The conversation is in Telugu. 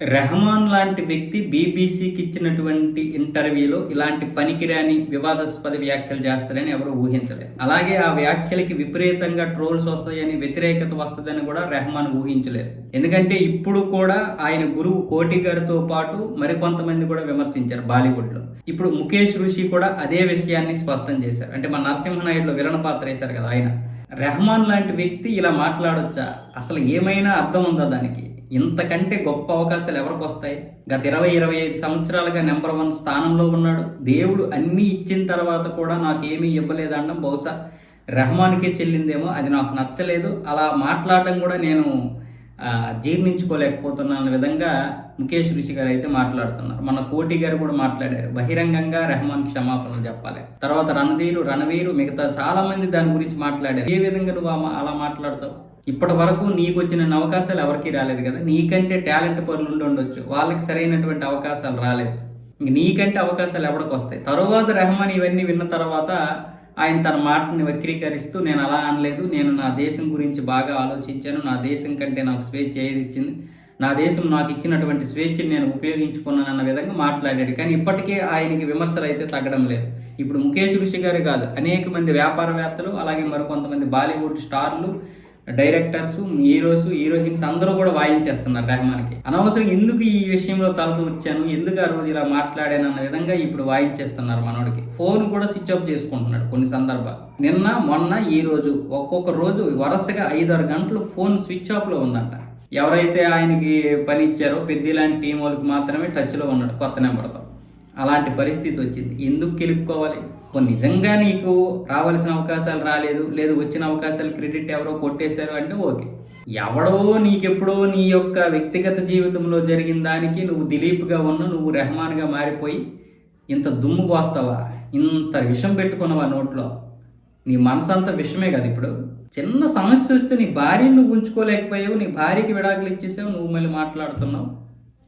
రెహమాన్ లాంటి వ్యక్తి బీబీసీకి ఇచ్చినటువంటి ఇంటర్వ్యూలో ఇలాంటి పనికిరాని వివాదాస్పద వ్యాఖ్యలు చేస్తారని ఎవరు ఊహించలేదు. అలాగే ఆ వ్యాఖ్యలకి విపరీతంగా ట్రోల్స్ వస్తాయని వ్యతిరేకత వస్తుందని కూడా రెహమాన్ ఊహించలేదు. ఎందుకంటే ఇప్పుడు కూడా ఆయన గురువు కోటి గారితో పాటు మరికొంతమంది కూడా విమర్శించారు బాలీవుడ్లో. ఇప్పుడు ముఖేష్ ఋషి కూడా అదే విషయాన్ని స్పష్టం చేశారు. అంటే మన నరసింహనాయుడులో విలన పాత్ర వేశారు కదా ఆయన. రెహమాన్ లాంటి వ్యక్తి ఇలా మాట్లాడొచ్చా? అసలు ఏమైనా అర్థం ఉందా దానికి? ఇంతకంటే గొప్ప అవకాశాలు ఎవరికి వస్తాయి? గత ఇరవై ఇరవై ఐదు సంవత్సరాలుగా నెంబర్ వన్ స్థానంలో ఉన్నాడు. దేవుడు అన్నీ ఇచ్చిన తర్వాత కూడా నాకు ఏమీ ఇవ్వలేదనడం బహుశా రెహమాన్కే చెల్లిందేమో. అది నాకు నచ్చలేదు. అలా మాట్లాడడం కూడా నేను జీర్ణించుకోలేకపోతున్న జీర్ణించుకోలేకపోతున్నా అన్న విధంగా ముఖేష్ ఋషి గారు అయితే మాట్లాడుతున్నారు. మన కోటి గారు కూడా మాట్లాడారు. బహిరంగంగా రెహమాన్ క్షమాపణలు చెప్పాలి. తర్వాత రణధీరు రణవీరు మిగతా చాలా మంది దాని గురించి మాట్లాడారు. ఏ విధంగా నువ్వు అలా మాట్లాడతావు? ఇప్పటి వరకు నీకు వచ్చిన అవకాశాలు ఎవరికీ రాలేదు కదా? నీకంటే టాలెంట్ పనులు ఉండొచ్చు. వాళ్ళకి సరైనటువంటి అవకాశాలు రాలేదు. ఇంక నీకంటే అవకాశాలు ఎవరికి వస్తాయి? తరువాత రెహమాన్ ఇవన్నీ విన్న తర్వాత ఆయన తన మాటని వక్రీకరిస్తూ నేను అలా అనలేదు. నేను నా దేశం గురించి బాగా ఆలోచించాను. నా దేశం కంటే నాకు స్వేచ్ఛ ఏది ఇచ్చింది? నా దేశం నాకు ఇచ్చినటువంటి స్వేచ్ఛని నేను ఉపయోగించుకున్నాను అన్న విధంగా మాట్లాడాడు. కానీ ఇప్పటికే ఆయనకి విమర్శలు అయితే తగ్గడం లేదు. ఇప్పుడు ముఖేష్ ఋషి గారు కాదు అనేక మంది వ్యాపారవేత్తలు అలాగే మరికొంతమంది బాలీవుడ్ స్టార్లు డైరెక్టర్స్ హీరోస్ హీరోయిన్స్ అందరూ కూడా వాయించేస్తున్నారు రెహమాన్కి. అనవసరం ఎందుకు ఈ విషయంలో తలదూర్చాను ఎందుకు ఆ రోజు ఇలా మాట్లాడాను? అన్న విధంగా ఇప్పుడు వాయించేస్తున్నారు మనోడికి. ఫోన్ కూడా స్విచ్ ఆఫ్ చేసుకుంటున్నాడు కొన్ని సందర్భాలు. నిన్న మొన్న ఈ రోజు ఒక్కొక్క రోజు వరుసగా ఐదారు గంటలు ఫోన్ స్విచ్ ఆఫ్లో ఉందంట. ఎవరైతే ఆయనకి పని ఇచ్చారో పెద్ద లాంటి టీం వాళ్ళకి మాత్రమే టచ్లో ఉన్నాడు కొత్త నెంబర్తో. అలాంటి పరిస్థితి వచ్చింది. ఎందుకు గెలుపుకోవాలి నిజంగా నీకు రావాల్సిన అవకాశాలు రాలేదు లేదు వచ్చిన అవకాశాలు క్రెడిట్ ఎవరో కొట్టేశారు అంటే ఓకే. ఎవడో నీకెప్పుడో నీ యొక్క వ్యక్తిగత జీవితంలో జరిగిన దానికి నువ్వు దిలీప్గా ఉన్న నువ్వు రెహమాన్గా మారిపోయి ఇంత దుమ్ము పోస్తావా ఇంత విషం పెట్టుకున్నావా నోట్లో? నీ మనసు విషమే కదా ఇప్పుడు. చిన్న సమస్య వస్తే నీ భార్యను నువ్వు ఉంచుకోలేకపోయావు నీ భార్యకి విడాకులు ఇచ్చేసావు నువ్వు మళ్ళీ మాట్లాడుతున్నావు.